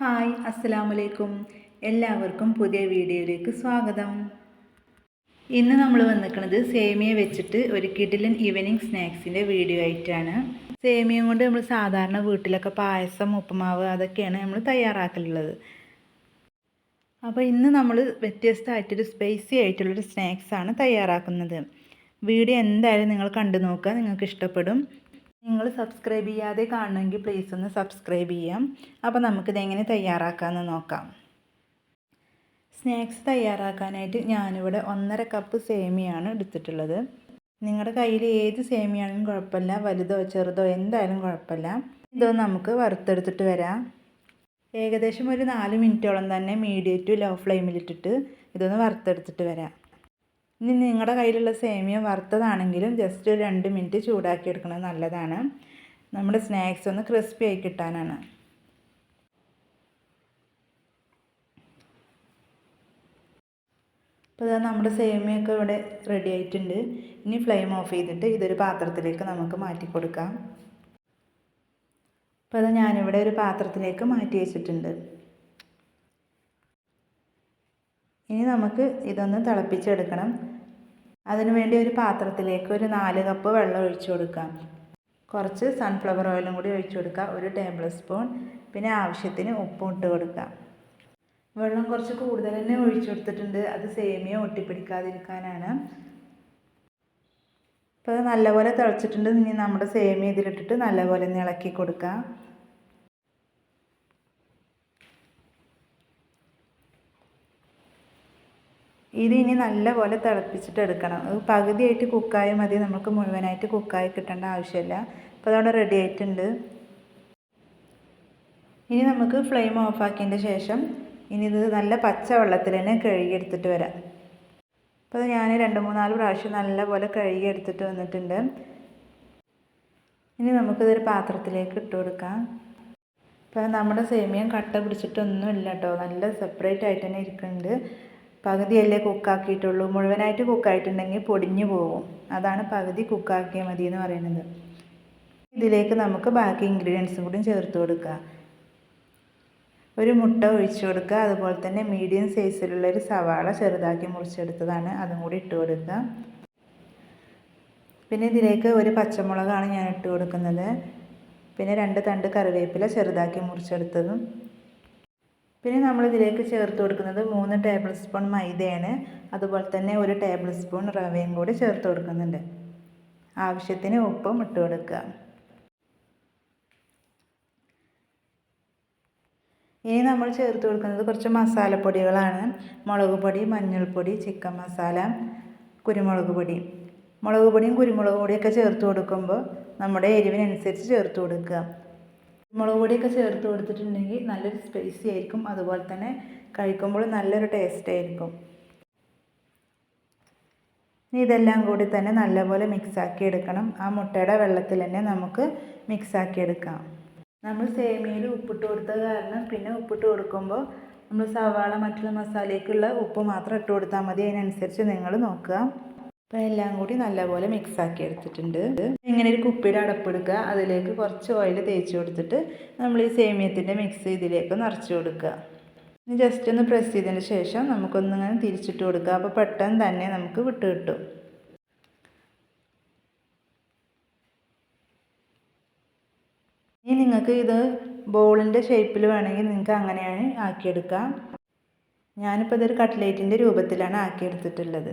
Hi അസ്സലാമു അലൈക്കും എല്ലാവർക്കും പുതിയ വീഡിയോയിലേക്ക് സ്വാഗതം. ഇന്ന് നമ്മൾ വന്നിരിക്കുന്നത് സേമിയ വെച്ചിട്ട് ഒരു കിഡിലൻ ഈവനിങ് സ്നാക്സിന്റെ വീഡിയോ ആയിട്ടാണ്. സേമിയ കൊണ്ട് നമ്മൾ സാധാരണ വീട്ടിലൊക്കെ പായസം ഉപ്പുമാവ് അതൊക്കെയാണ് നമ്മൾ തയ്യാറാക്കലുള്ളത്. അപ്പോൾ ഇന്ന് നമ്മൾ വ്യത്യസ്തമായിട്ടൊരു സ്പൈസി ആയിട്ടുള്ളൊരു സ്നാക്സാണ് തയ്യാറാക്കുന്നത്. വീഡിയോ എന്തായാലും നിങ്ങൾ കണ്ടു നോക്കുക നിങ്ങൾക്ക് ഇഷ്ടപ്പെടും. നിങ്ങൾ സബ്സ്ക്രൈബ് ചെയ്യാതെ കാണണമെങ്കിൽ പ്ലീസ് ഒന്ന് സബ്സ്ക്രൈബ് ചെയ്യാം. അപ്പോൾ നമുക്കിത് എങ്ങനെ തയ്യാറാക്കാമെന്ന് നോക്കാം. സ്നാക്സ് തയ്യാറാക്കാനായിട്ട് ഞാനിവിടെ ഒന്നര കപ്പ് സേമിയാണ് എടുത്തിട്ടുള്ളത്. നിങ്ങളുടെ കയ്യിൽ ഏത് സേമിയാണെങ്കിലും കുഴപ്പമില്ല. വലുതോ ചെറുതോ എന്തായാലും കുഴപ്പമില്ല. ഇതോ നമുക്ക് വറുത്തെടുത്തിട്ട് വരാം. ഏകദേശം ഒരു നാല് മിനിറ്റോളം തന്നെ മീഡിയം ടു ലോ ഫ്ലെയിമിലിട്ടിട്ട് ഇതൊന്ന് വറുത്തെടുത്തിട്ട് വരാം. ഇനി നിങ്ങളുടെ കയ്യിലുള്ള സേമിയ വറുത്തതാണെങ്കിലും ജസ്റ്റ് ഒരു രണ്ട് മിനിറ്റ് ചൂടാക്കി എടുക്കുന്നത് നല്ലതാണ്. നമ്മുടെ സ്നാക്സ് ഒന്ന് ക്രിസ്പി ആയി കിട്ടാനാണ്. അപ്പോൾ ഇതാ നമ്മുടെ സേമിയൊക്കെ ഇവിടെ റെഡി ആയിട്ടുണ്ട്. ഇനി ഫ്ലെയിം ഓഫ് ചെയ്തിട്ട് ഇതൊരു പാത്രത്തിലേക്ക് നമുക്ക് മാറ്റി കൊടുക്കാം. അപ്പോൾ അത് ഞാനിവിടെ ഒരു പാത്രത്തിലേക്ക് മാറ്റി വെച്ചിട്ടുണ്ട്. ഇനി നമുക്ക് ഇതൊന്ന് തിളപ്പിച്ചെടുക്കണം. അതിനു വേണ്ടി ഒരു പാത്രത്തിലേക്ക് ഒരു നാല് കപ്പ് വെള്ളം ഒഴിച്ചു കൊടുക്കാം. കുറച്ച് സൺഫ്ലവർ ഓയിലും കൂടി ഒഴിച്ചു കൊടുക്കുക ഒരു ടേബിൾ സ്പൂൺ പിന്നെ ആവശ്യത്തിന് ഉപ്പും ഇട്ട് കൊടുക്കാം. വെള്ളം കുറച്ച് കൂടുതൽ തന്നെ ഒഴിച്ചു കൊടുത്തിട്ടുണ്ട്. അത് സേമിയ ഒട്ടിപ്പിടിക്കാതിരിക്കാനാണ്. അപ്പോൾ അത് നല്ലപോലെ തിളച്ചിട്ടുണ്ട്. ഇനി നമ്മുടെ സേമിയ ഇതിലിട്ടിട്ട് നല്ലപോലെ ഇളക്കി കൊടുക്കാം. ഇത് ഇനി നല്ലപോലെ തിളപ്പിച്ചിട്ട് എടുക്കണം. പകുതിയായിട്ട് കുക്കായി മതി. നമുക്ക് മുഴുവനായിട്ട് കുക്കായി കിട്ടേണ്ട ആവശ്യമില്ല. അപ്പോൾ അതവിടെ റെഡി ആയിട്ടുണ്ട്. ഇനി നമുക്ക് ഫ്ലെയിം ഓഫാക്കിയതിന്റെ ശേഷം ഇനി ഇത് നല്ല പച്ച വെള്ളത്തിൽ തന്നെ കഴുകിയെടുത്തിട്ട് വരാം. അപ്പോൾ ഞാൻ രണ്ട് മൂന്നാൽ പ്രാവശ്യം നല്ലപോലെ കഴുകിയെടുത്തിട്ട് വന്നിട്ടുണ്ട്. ഇനി നമുക്കിതൊരു പാത്രത്തിലേക്ക് ഇട്ട് കൊടുക്കാം. അപ്പോൾ നമ്മുടെ സേമിയം കട്ട പിടിച്ചിട്ടൊന്നുമില്ല കേട്ടോ. നല്ല സെപ്പറേറ്റ് ആയിട്ട് തന്നെ ഇരിക്കുന്നുണ്ട്. പകുതിയല്ലേ കുക്കാക്കിയിട്ടുള്ളൂ. മുഴുവനായിട്ട് കുക്കായിട്ടുണ്ടെങ്കിൽ പൊടിഞ്ഞു പോകും. അതാണ് പകുതി കുക്കാക്കിയാൽ മതി എന്ന് പറയുന്നത്. ഇതിലേക്ക് നമുക്ക് ബാക്കി ഇൻഗ്രീഡിയൻസും കൂടി ചേർത്ത് കൊടുക്കുക. ഒരു മുട്ട ഒഴിച്ചു കൊടുക്കുക. അതുപോലെ തന്നെ മീഡിയം സൈസിലുള്ള ഒരു സവാള ചെറുതാക്കി മുറിച്ചെടുത്തതാണ്. അതും കൂടി ഇട്ട് കൊടുക്കുക. പിന്നെ ഇതിലേക്ക് ഒരു പച്ചമുളകാണ് ഞാൻ ഇട്ട് കൊടുക്കുന്നത്. പിന്നെ രണ്ട് തണ്ട് കറിവേപ്പില ചെറുതാക്കി മുറിച്ചെടുത്തതും പിന്നെ നമ്മൾ ഇതിലേക്ക് ചേർത്ത് കൊടുക്കുന്നത് മൂന്ന് ടേബിൾ സ്പൂൺ മൈദയാണ്. അതുപോലെ തന്നെ ഒരു ടേബിൾ സ്പൂൺ റവയും കൂടി ചേർത്ത് കൊടുക്കുന്നുണ്ട്. ആവശ്യത്തിന് ഉപ്പും ഇട്ട് കൊടുക്കുക. ഇനി നമ്മൾ ചേർത്ത് കൊടുക്കുന്നത് കുറച്ച് മസാലപ്പൊടികളാണ്. മുളക് പൊടി മഞ്ഞൾപ്പൊടി ചിക്കൻ മസാല കുരുമുളക് പൊടി. മുളക് പൊടിയും കുരുമുളക് പൊടിയൊക്കെ ചേർത്ത് കൊടുക്കുമ്പോൾ നമ്മുടെ എരിവിനനുസരിച്ച് ചേർത്ത് കൊടുക്കുക. മുളക് പൊടിയൊക്കെ ചേർത്ത് കൊടുത്തിട്ടുണ്ടെങ്കിൽ നല്ലൊരു സ്പൈസി ആയിരിക്കും. അതുപോലെ തന്നെ കഴിക്കുമ്പോൾ നല്ലൊരു ടേസ്റ്റ് ആയിരിക്കും. ഇതെല്ലാം കൂടി തന്നെ നല്ലപോലെ മിക്സാക്കി എടുക്കണം. ആ മുട്ടയുടെ വെള്ളത്തിൽ തന്നെ നമുക്ക് മിക്സാക്കി എടുക്കാം. നമ്മൾ സേമിയയിൽ ഉപ്പിട്ട് കൊടുത്ത കാരണം പിന്നെ ഉപ്പിട്ട് കൊടുക്കുമ്പോൾ നമ്മൾ സവാള മറ്റുള്ള മസാലയ്ക്കുള്ള ഉപ്പ് മാത്രം ഇട്ട് കൊടുത്താൽ മതി. അതിനനുസരിച്ച് നിങ്ങൾ നോക്കുക. അപ്പോൾ എല്ലാം കൂടി നല്ലപോലെ മിക്സാക്കി എടുത്തിട്ടുണ്ട്. ഇങ്ങനെ ഒരു കുപ്പിയുടെ അടപ്പെടുക്കുക അതിലേക്ക് കുറച്ച് ഓയിൽ തേച്ച് കൊടുത്തിട്ട് നമ്മൾ ഈ സേമിയത്തിന്റെ മിക്സ് ഇതിലേക്ക് നിറച്ച് കൊടുക്കുക. ഇനി ജസ്റ്റ് ഒന്ന് പ്രസ് ചെയ്തതിന് ശേഷം നമുക്കൊന്നിങ്ങനെ തിരിച്ചിട്ട് കൊടുക്കുക. അപ്പോൾ പെട്ടെന്ന് തന്നെ നമുക്ക് വിട്ട് കിട്ടും. ഇനി നിങ്ങൾക്ക് ഇത് ബോളിന്റെ ഷേപ്പിൽ വേണമെങ്കിൽ നിങ്ങൾക്ക് അങ്ങനെയാണ് ആക്കിയെടുക്കാം. ഞാനിപ്പോൾ ഇതൊരു കട്ട്ലേറ്റിന്റെ രൂപത്തിലാണ് ആക്കിയെടുത്തിട്ടുള്ളത്.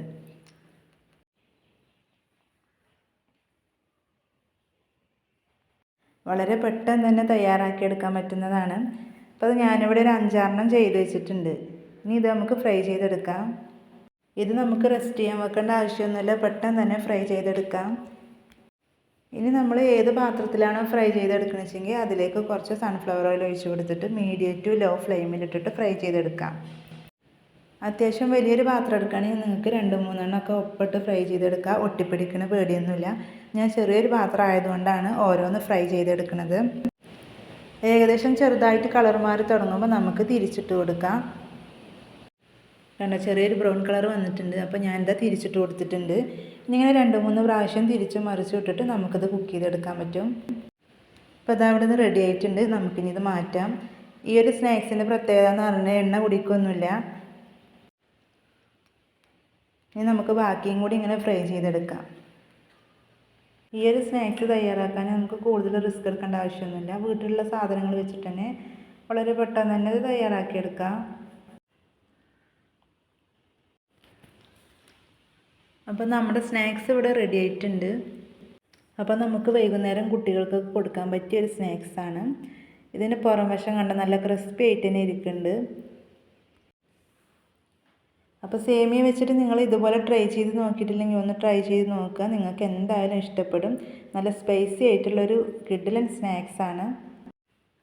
വളരെ പെട്ടെന്ന് തന്നെ തയ്യാറാക്കിയെടുക്കാൻ പറ്റുന്നതാണ്. അപ്പോൾ അത് ഞാനിവിടെ ഒരു അഞ്ചാറെണ്ണം ചെയ്ത് വെച്ചിട്ടുണ്ട്. ഇനി ഇത് നമുക്ക് ഫ്രൈ ചെയ്തെടുക്കാം. ഇത് നമുക്ക് റെസ്റ്റ് ചെയ്യാൻ വെക്കേണ്ട ആവശ്യമൊന്നുമില്ല. പെട്ടെന്ന് തന്നെ ഫ്രൈ ചെയ്തെടുക്കാം. ഇനി നമ്മൾ ഏത് പാത്രത്തിലാണോ ഫ്രൈ ചെയ്തെടുക്കുന്നത് വെച്ചെങ്കിൽ അതിലേക്ക് കുറച്ച് സൺഫ്ലവർ ഓയിൽ ഒഴിച്ച് കൊടുത്തിട്ട് മീഡിയം ടു ലോ ഫ്ലെയിമിലിട്ടിട്ട് ഫ്രൈ ചെയ്തെടുക്കാം. അത്യാവശ്യം വലിയൊരു പാത്രം എടുക്കുകയാണെങ്കിൽ നിങ്ങൾക്ക് രണ്ട് മൂന്നെണ്ണം ഒക്കെ ഒപ്പിട്ട് ഫ്രൈ ചെയ്തെടുക്കുക. ഒട്ടിപ്പിടിക്കണ പേടിയൊന്നുമില്ല. ഞാൻ ചെറിയൊരു പാത്രം ആയതുകൊണ്ടാണ് ഓരോന്ന് ഫ്രൈ ചെയ്തെടുക്കുന്നത് ഏകദേശം ചെറുതായിട്ട് കളർ മാറി തുടങ്ങുമ്പോൾ നമുക്ക് തിരിച്ചിട്ട് കൊടുക്കാം. കണ്ട ചെറിയൊരു ബ്രൗൺ കളർ വന്നിട്ടുണ്ട്. അപ്പോൾ ഞാൻ എന്താ തിരിച്ചിട്ട് കൊടുത്തിട്ടുണ്ട്. ഇങ്ങനെ രണ്ട് മൂന്ന് പ്രാവശ്യം തിരിച്ച് മറിച്ച് വിട്ടിട്ട് നമുക്കത് കുക്ക് ചെയ്തെടുക്കാൻ പറ്റും. അപ്പോൾ അതാ അവിടെ നിന്ന് റെഡി ആയിട്ടുണ്ട്. നമുക്കിനി ഇത് മാറ്റാം. ഈ ഒരു സ്നാക്സിന്റെ പ്രത്യേകത എന്ന് പറഞ്ഞാൽ എണ്ണ കുടിക്കൊന്നുമില്ല ഇനി നമുക്ക് ബാക്കിയും കൂടി ഇങ്ങനെ ഫ്രൈ ചെയ്തെടുക്കാം. ഈ ഒരു സ്നാക്സ് തയ്യാറാക്കാൻ നമുക്ക് കൂടുതൽ റിസ്ക് എടുക്കേണ്ട ആവശ്യമൊന്നുമില്ല. വീട്ടിലുള്ള സാധനങ്ങൾ വെച്ചിട്ട് തന്നെ വളരെ പെട്ടെന്ന് തന്നെ ഇത് തയ്യാറാക്കിയെടുക്കാം. അപ്പോൾ നമ്മുടെ സ്നാക്സ് ഇവിടെ റെഡി ആയിട്ടുണ്ട്. അപ്പോൾ നമുക്ക് വൈകുന്നേരം കുട്ടികൾക്കൊക്കെ കൊടുക്കാൻ പറ്റിയ ഒരു സ്നാക്സാണ് ഇതിന് പുറം വശം കണ്ട നല്ല ക്രിസ്പി ആയിട്ട് തന്നെ ഇരിക്കുന്നുണ്ട്. അപ്പോൾ സേമിയ വെച്ചിട്ട് നിങ്ങൾ ഇതുപോലെ ട്രൈ ചെയ്ത് നോക്കിയിട്ടില്ലെങ്കിൽ ഒന്ന് ട്രൈ ചെയ്ത് നോക്കുക. നിങ്ങൾക്ക് എന്തായാലും ഇഷ്ടപ്പെടും. നല്ല സ്പൈസി ആയിട്ടുള്ളൊരു കിഡിലൻ സ്നാക്സാണ്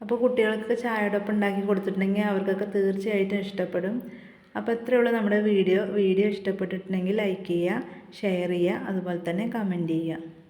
അപ്പോൾ കുട്ടികൾക്ക് ചായയോടൊപ്പം ഉണ്ടാക്കി കൊടുത്തിട്ടുണ്ടെങ്കിൽ അവർക്കൊക്കെ തീർച്ചയായിട്ടും ഇഷ്ടപ്പെടും. അപ്പോൾ ഇത്രയേ ഉള്ളൂ നമ്മുടെ വീഡിയോ. വീഡിയോ ഇഷ്ടപ്പെട്ടിട്ടുണ്ടെങ്കിൽ ലൈക്ക് ചെയ്യുക ഷെയർ ചെയ്യുക അതുപോലെ തന്നെ കമന്റ് ചെയ്യുക.